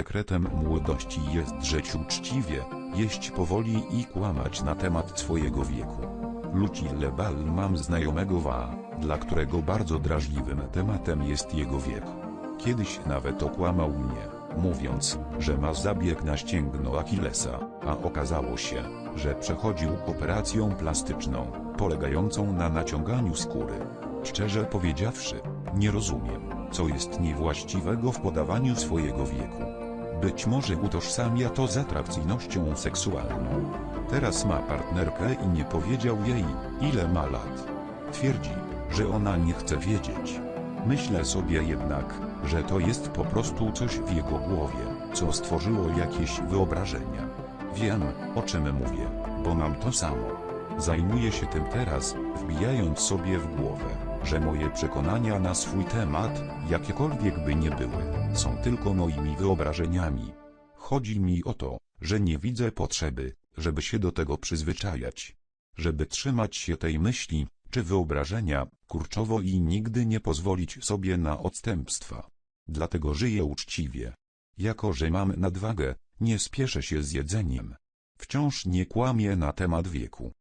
sekretem młodości jest żyć uczciwie, jeść powoli i kłamać na temat swojego wieku. Luci Lebal mam znajomego Wa, dla którego bardzo drażliwym tematem jest jego wiek. Kiedyś nawet okłamał mnie, mówiąc, że ma zabieg na ścięgno Achillesa, a okazało się, że przechodził operację plastyczną, polegającą na naciąganiu skóry. Szczerze powiedziawszy, nie rozumiem, co jest niewłaściwego w podawaniu swojego wieku. Być może utożsamia to z atrakcyjnością seksualną. Teraz ma partnerkę i nie powiedział jej, ile ma lat. Twierdzi, że ona nie chce wiedzieć. Myślę sobie jednak, że to jest po prostu coś w jego głowie, co stworzyło jakieś wyobrażenia. Wiem, o czym mówię, bo mam to samo. Zajmuję się tym teraz, wbijając sobie w głowę, że moje przekonania na swój temat, jakiekolwiek by nie były, są tylko moimi wyobrażeniami. Chodzi mi o to, że nie widzę potrzeby, żeby się do tego przyzwyczajać. Żeby trzymać się tej myśli, czy wyobrażenia, kurczowo i nigdy nie pozwolić sobie na odstępstwa. Dlatego żyję uczciwie. Jako, że mam nadwagę, nie spieszę się z jedzeniem. Wciąż nie kłamię na temat wieku.